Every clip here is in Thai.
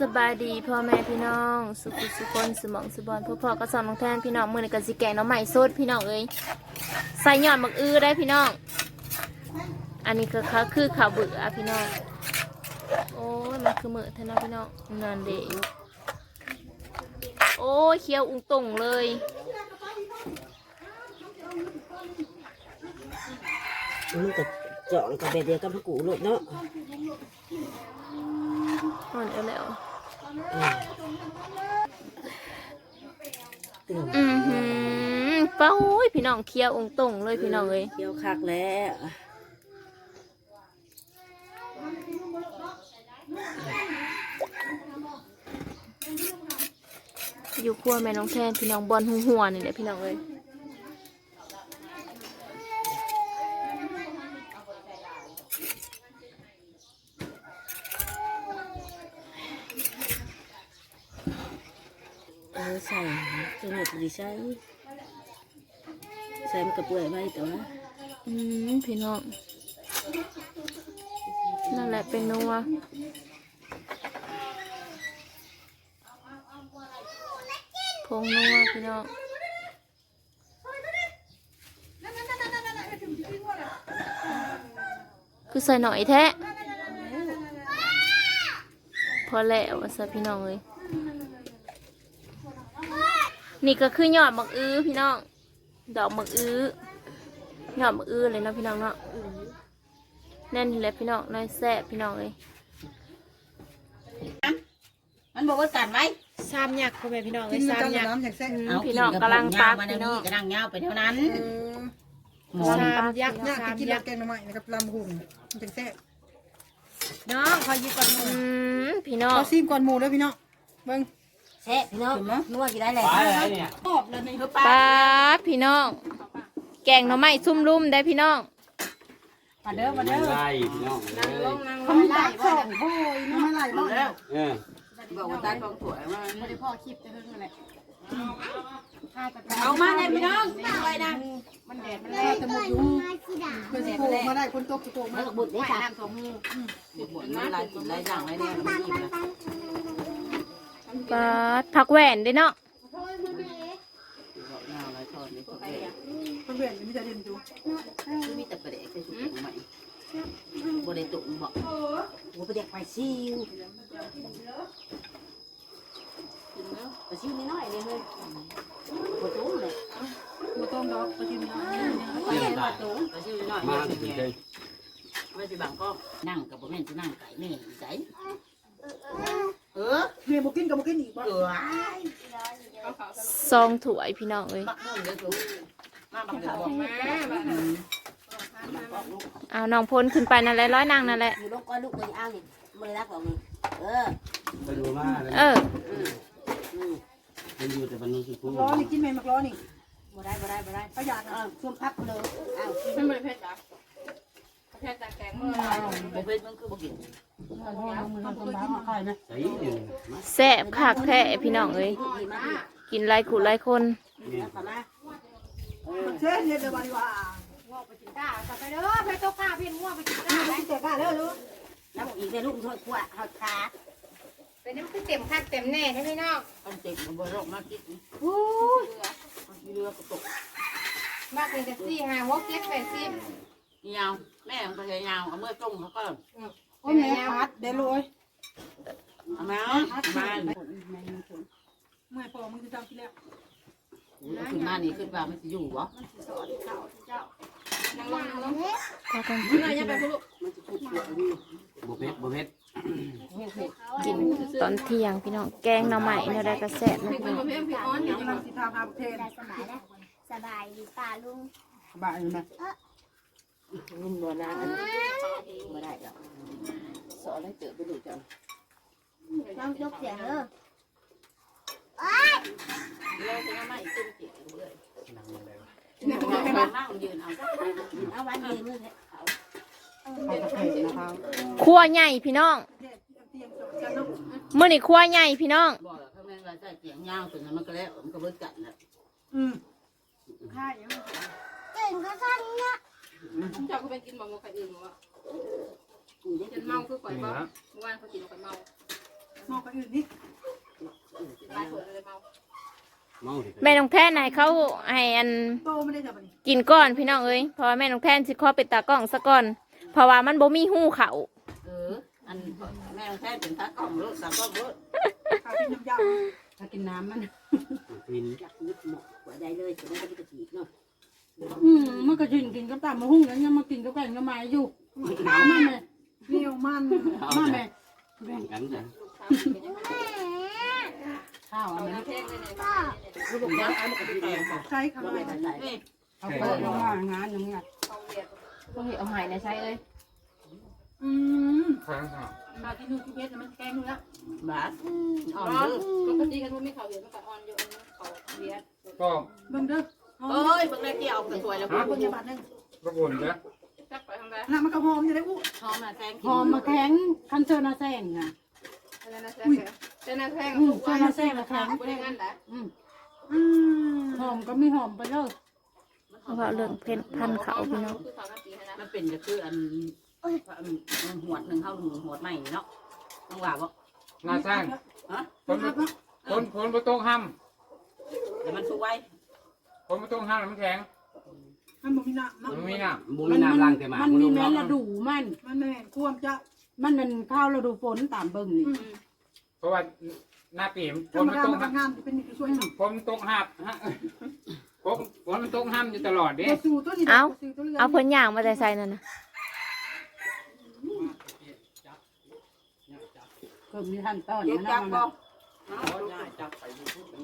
สบายดีพ่อแม่พี่น้อง สุขุสุคนสมองสุบอนพ่อพ่อก็สอนน้องแทนพี่น้องมือในกะสิแกงหน้องใหม่สดพี่น้องเอ้ยใส่หย่อนบักอื้อได้พี่น้อง อันนี้ก็คือคือข้าวเบื่อพี่น้องโอ้ยมันคือมือเท่านั้นพี่น้องนั่นเด็โอ้ยเคี้ยวอุ้งตุ่งเลยมันก็เจาะกับแบบเดียวกับพระกูโลดเนาะอ่อนเอาแล้ว อืมตึงอือหือเป้าโอ้ยพี่น้องเคี้ยวอุ้งตุ่งเลยพี่น้องเอ้ยเคี้ยวคักแล้วอยู่ครัวแม่น้องแทนพี่น้องบอลหัวหัวนี่แหละพี่น้องเอ้ย เออใส่จังหวะดีใส่ใส่มันกระเปื่อยไว้แต่ว่าอืมพี่น้องนั่นแหละเป็นนัวพงนัวพี่น้องคือใส่หน่อยแท้พอแล้วว่าซะพี่น้องเลย นี่ก็คือยอดมักอื้อพี่น้อง ดอกมักอื้อยอดมักอื้อเลยเนาะพี่น้องเนาะแน่นแหละพี่น้องน้อยแซ่บพี่น้องเลยมันบอกว่ากันไว้สามยักษ์พ่อแม่พี่น้องเลกิยนสามกันยักษ์น้ำจากแซ่อืมพี่น้องกำลังปักพี่น้องกำลังยาวไปเท่านั้นหมอสามยักษ์ยากสามกินยักษ์แกงหน่อไม้นะครับลำหุ่นมันจากแซ่น้องคอยยิบก่อนอืมพี่น้องเขาซีมก่อนหมูด้วยพี่น้องเบิ้ง แซ่พี่น้องนวดกี่ได้เลยตอบเลยนี่เขาปาดพี่น้อง แกงหน่อไม้ซุ่มลุ่มได้พี่น้องมาเด้อมาเด้อไล่พี่น้องเลยเขามีตักสองโอ้ยน้ำไม่ไหลบ้างเออบอกว่าตั้งกองถั่วมาไม่ได้พ่อคลิปจะเพิ่งอะไรเอามาเลยพี่น้องไว้นะมันแดดมันแรงแต่หมดอยู่เพื่อนสิโผล่มาได้คนตกสิโผล่มาบุญได้ค่ะบุญมันลายกินลายอย่างไรเนี่ยมันอิ่มแล้ว ปาดผักแหวนได้เนาะยาวลายทอดนี่ก็เพื่อนมีแต่เด่นดูมีแต่ประเด็กใส่ถุงใหม่บริตุ่มบอกโอ้ประเด็กไปซิวไปซิวนิดหน่อยเลยเฮ้ยปวดตุ้งเลยมาต้มดอกไปกินน้ไปเห็นปวดตุ้งไปซิวนิดหน่อยมาเนี่ยถึงเนี่เลยยไม่ใช่บางก็นั่งกับพ่อแม่จะนั่งไก่แม่ใจเออำ เมียบุกินกับบุกินอีกบ้างเออซองถ้วยพี่น้องเลยบักมุ่งเลยถูกมาบักเดือบอกมาเอาน้องพ้นขึ้นไปนั่นแหละร้อยนางนั่นแหละ อยู่ลูกก้อนลูกเลยอ้าวนี่มือรักของมึงเออไปดูมาเลยเออมันอยู่แต่บรรลุสุขุมร้อนี่กินไหมมักร้อนี่บ่ได้บ่ได้บ่ได้ประหยัดเออช่วงพับเลยอ้าวไม่เหมือนเพชรจ้ะ เพชรแต่แกงเมื่อบ่เป็นมันคือบ่กินใส่อยู่มาแซ่บคักแท้พี่น้องเอ้ยดีมากกินหลายขู่หลายคนเนี่ยขอมาเช่นเดียวกันดีกว่าก้าไปเด้อเพชรตัวก้าพี่ง่วงไปกินก้าไม่แต่บ้าแล้วลูกแล้วอีกได้ลูกช่วยขวดหอดขาเป็นน้ำคือเต็มคักเต็มแน่ใช่ไหมน้องอันเต็มบ่รอกมากินโอ้ยเรือก็ตกมากเลยจะสี่ห้าหกเจ็ดแปดสิบ ยาวแม่มันก็ยาวเอาเมื่อต้มเขาก็โอ้ยแม่พัดเดี๋ยวรวยเอามามาเมื่อพอมึงจะจำที่แล้วขึ้นมานี่ขึ้นว่ามันจะอยู่บ่นั่งลงนั่งลงพากันน่าจะไปพูดมันจะพูดเกี่ยวอยู่บุเพชรบุเพชรกินตอนเที่ยงพี่น้องแกงหน่อไม้เนี่ยได้กระแซ่บนะพี่น้องเพิ่มพี่อ้อนอยู่กำลังสิทาพาเทนสบายนะสบายดีป่าลุงบ้าอยู่นะ รุ่มโบราณอันนี้บ่ได้ดอกสอนให้เจอไปดูจังน้องยกเสียงเด้อเราจะมาอีกตึ้งจิตเลยนั่งมาแล้วนั่งยืนเอาเอาวันยืนเลยเขาไปกระเทนนะครับครัวใหญ่พี่น้องเตียงฉันลูกมื้อนี้ครัวใหญ่พี่น้องบอกแล้วเขาแม่งว่าใส่เสียงยาวจนมันก็แล้วมันก็เบิดกันนะอืมเก่งก็สั้นนะเจ้าก็เป็นกินบะหมี่ไข่อื่นหรอกูได้จนเมาคือข่อยบ้าเมื่อวานเขากินข่อยเมามองคนอื่นนี่ลายสวยเลยเมาเมาสิแม่น้องแท่นให้เขาให้อันโตไม่ได้จับอันนี้กินก้อนพี่น้องเอ้ยเพราะว่าแม่น้องแท่นสิขอเป็นตากล้องซะก่อนเพราะว่ามันบ่มีหูเขาเออ อันแม่แท้เป็นตากล้องลูกสาวก็ลูกข้าวกินน้ำยาถ้ากินน้ำมันกินอยากนึกหมดหัวใจเลยจะได้ไม่กระจีกเนาะ อืมมันก็กินกินกับตามมาหุ้งแล้วยังมากินกับแกงกับไม้อยู่มาแม่เหนียวมันเอามาจ้ะแม่แบ่งกันจ้ะข้าวอันนี้แพงเลยเนี่ยลูกน้ำอันนี้แกงค่ะใช้คำไม่ว่าได้ใส่เอาเปิดลงมางานยังไงเขาเรียนพวกนี้เอาหายนะใช่เอ้ยอืมข้างข้าวข้าวที่นู่นที่เพชรมันแกงอยู่แล้วบาสอ่อนร้อนเด้อปกติกันว่าไม่เขาเรียนก็อ่อนอยู่อันนี้เขาเรียนก็เบิ่งเด้อ เอ้ยบางแรกที่เอากระสวยแล้วเบิ่งยาบาดนึงระบุนนะจับไปทำไรน้ำมันก็หอมอยู่ได้อู้หอมมาแกงหอมมาแข็งคันเซอร์นาแซงอะเจนาแซงเจนาแซงอืมเซอร์นาแซงละแข็งไม่ได้งั้นแหละอืมอืมหอมก็ไม่หอมไปเลยเพราะว่าเรื่องเพนพันเขาพี่น้องคือเขาหน้าตีนะมันเป็นก็คืออันหัวหนึ่งเข้าหนึ่งหัวใหม่เนาะต้องว่าบ่นาสร้างฮะคนคนคนประตูห้ามแต่มันสวย คนประตูห้ามมันแข็งมันบ่มีน้ำมัมันนมีน้บุมีน้ำล้างแต่หมามัมันมีลงแม่เนาะฤดูมัน มันแม่นควมจะมันเป็นข้าวฤดูฝนตามเบิ่งนี่ำเพราะว่าหน้าปีมธครนรมมันดาตกมันทำงานเป็นนี่ช่วยหนึ่งคนมันตกห้ามฮะคนคนมันตกห้ามอยู่ตลอดเด้ ตัวสูตัวนี้สูตัวเรืเอาเพิ่นย่างมาแต่ใส่นั่นนะเพิ่มมีท่านต้อนเย็บนะจับมันบ่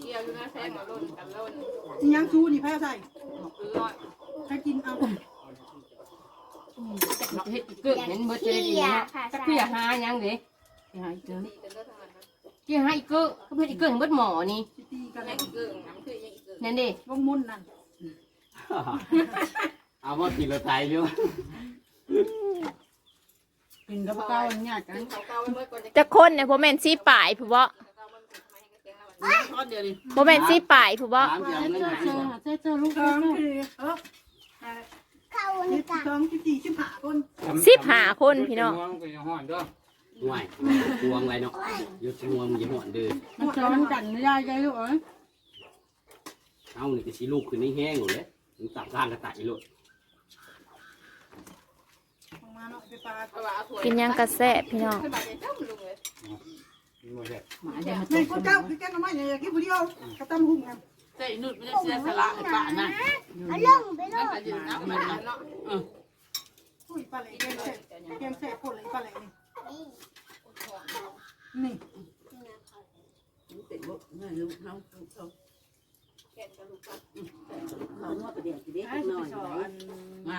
เกี่ยวอยู่นะแซงมาล่นกันล่นอีหยังชูนี่แพ้ใส่คือร้อยใครกินเอาเฮ็ดเกิดเห็นเบิดเลยดีเสียนะค่ะจักเพี่หาหยังเด้สิหายเจอตีกันเรื่องทางนั้นนะเกี่ยหาอีกเกิดก็เพิ่นอีกเกิดเห็นเบิดหมอนี่สิตีกันยังอีกเรื่องน้ำคือยังอีกเรื่องนั่นเด้วงมุ่นนั่นเอาว่าขี่รถไถอยู่กินกับข้าวเนี่ยกันเขาเก่าเมื่อก่อนจะจะคนเนี่ยบ่แม่นสีป่ายผู้บ่ เก่ามันทำไม ให้เสียงแล้วทอดเดียวนี่บ่แม่นสีป่ายผู้บ่ถามเดี๋ยวเงินหายเจอบ่เจอเจอลูกสเจอองคือเออเข้าสินี่บกันสองสิบสี่สิบห้าคนสิบห้าคนพี่น้องมันก็ยังห่อนด้วยห่วยพวงไรเนาะอยู่ชวงมันจะห่อนเด้อมันจอนกันไม่ได้ใจลูกเอ้ยเอานี่ก็สิลูกขึ้นในแห้งหมดเลยมันตับข้างกระต่ายโลดออกมาเนาะไปปลาเอาว่าเอาถั่วกินหยังกระแซ่บพี่น้องขึ้ นมาจะเจ้าลุงเลยไม่ใช่หมาจะมาในคนเจ้าคือแกงน้ำมันอย่ากินผู้เดียวกระตำหุ่งกันใส่นุดไม่ได้เสียสละไอ้ป้าน่ะเอาลงไปลนั่นงก็ยืนน้ำมันเนาะอุ้ยปลาไหลแกงแซ่บแกงแซ่บคนเลยปลาไหลนี่นี่เป็นบ่นี่ลูกเฮาลูกเฮาแกงกระดูกปลาเขานวดประเดี๋ยวสิเด็กหน่อยมา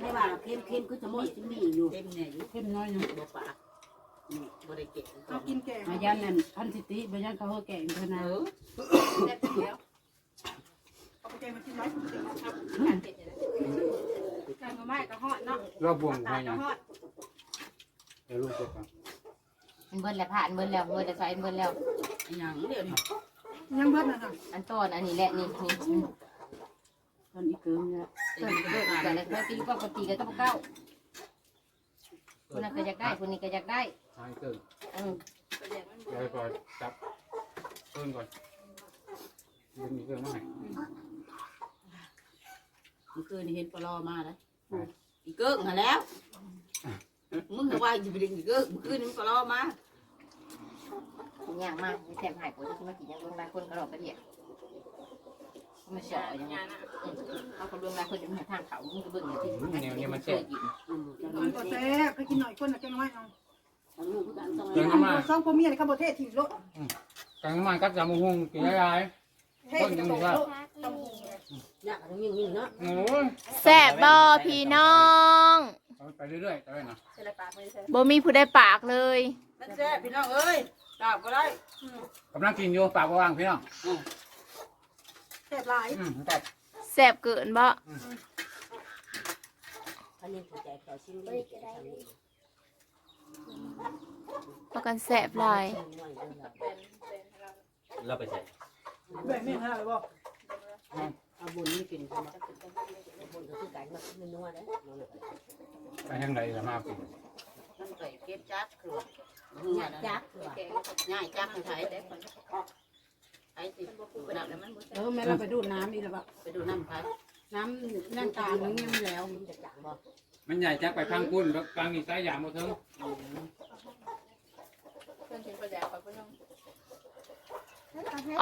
ไม่ว่าเข้มเข้มก็จะมีจะมีอยู่เข้มเนี่ยอยู่เข้มน้อยหนึงบ่ปากนี่ บ่ได้เก็บเอากินแกงมายันนั่นพันสิติมายันเขาเฮาแกงเท่าเอนั้นอแซ่บเดียวเอาไปแกงมากินไหมการเผ็ดเนี่ยแกงมาไม้ก็ฮอดเนาะรอบวงตาไปก็ยังฮอดเดี๋ยวลูกจะฟังมันเบิดแล้วผ่านเบิดแล้วเบิดแล้วใส่เบิดแล้วอย่างเดียวนี่ยังเบิดน่ะค่ะอันต้นอันนี้แหละนี่นี่อืมตอนอีกเกิมเนี่ยเกิดเกิดกันแล้วเกิดกินก็ปกติก็ต้องเก้า คนนั้นก็อยากได้คนนี้ก็อยากได้ทางเกินอืมประเดี๋ยวมันเดี๋ยวก่อนจับเพิ่นก่อนดึงมีเครื่องมาให้เมื่อคืนเห็นปลอมาแล้วอีเกิ้งหาแล้ว มึงว่าจะไปดึงอีเกิ้งเมื่อคืนมันปลอมากินยากมากมีแถมหายปวดที่มากินยังเบิ่งหลายคนก็รอกระเดีย มาเฉาะอย่างงานี้นอะเอาคนเบิ่งหลายคนจะมาทางเขามึงก็เบิ่งอย่างที่แนวนี้มันเคเจ็บยกินมันก็แซ่บไปกินหน่อยคนน่ะแกงน้ำมันเอาทั้งลูกทั้งต้องเกินน้ำมันสองพ่อเมียในคาโบเทศถิ่นรถกลางน้ำมันกับจามุงกินได้ไรเทศจะตกรถต้องอยากทั้งยิ่งยิ่งเนาะโอ้ยแซ่บบ่พี่น้องเอาไปเรื่อยๆไปนะเสร็จแล้วปากไม่ได้ใส่บ่มีผู้ใดปากเลยนั่นแซ่พี่น้องเอ้ยตาบก็ได้กำลังกินอยู่ปากว่างพี่น้อง แซ่บหลายอืมตับแซ่บเกินบ่พันยังใจแข็งชิ้นนี้พากันแซ่บหลายเป็นเป็นให้เราเราไปใส่แบ่งไม่ให้เลยบ่เอาบุญนี่กินบุญก็คือการแบบนัวๆนะไปทางใดละมากินมันไปเก็บจักคือง่ายจักง่ายจักให้ไผ ไผสิดูน้ำแล้วมันเออแม่เราไปดูดน้ำอีกแล้วปะไปดูน้ำไผน้ำน้ำตาลน้ำเงี้ยมันแล้วมันจะจังบ่มันใหญ่จักไปพังกุ้นแล้วฟังนี่สายยางบ่ถึง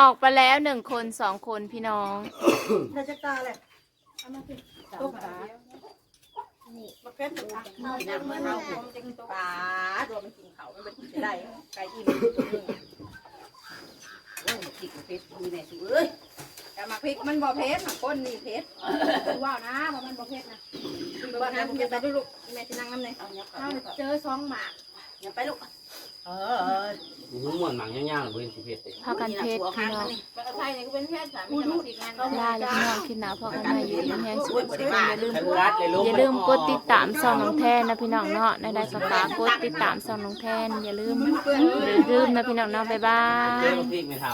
ออกไปแล้วหนึ่งคนสองคนพี่น้องถ้าจะตาเลยตุ๊กตามาเก็บตัวกินน้ำเมื่อเฮาปลาตัวมันกินเขามันเป็นได้ไก่อิ่มโอ้ยติดเพชรมีแม่สุเอ้ยแต่มาพริกมันบ่เผ็ดก้นนี่เผ็ดว่านะว่ามันบ่เผ็ดนะบ่น้ำจะไปดูลูกแม่สินั่งน้ำเลยเอาเนี่ยเอาเจอสองหมากอย่าไปลูก เออหูม่วนหมังย่างๆบ่เห็นสิเผ็ดเลยพากันเพชรพี่น้องมันเอาไทยนี่ก็เป็นเพชรสามีจะมาพริกงานลาแล้วพี่น้องคิดหนาพอกันมาอยู่ดีแห้งสุดสุดอย่าลืมคันรัดเลยลูกอย่าลืมกดติดตามช่องน้องแทนนะพี่น้องเนาะในได้สกากดติดตามช่องน้องแทนอย่าลืมอย่าลืมนะพี่น้องเนาะบ๊ายบาเจอยพริกไม่เท่า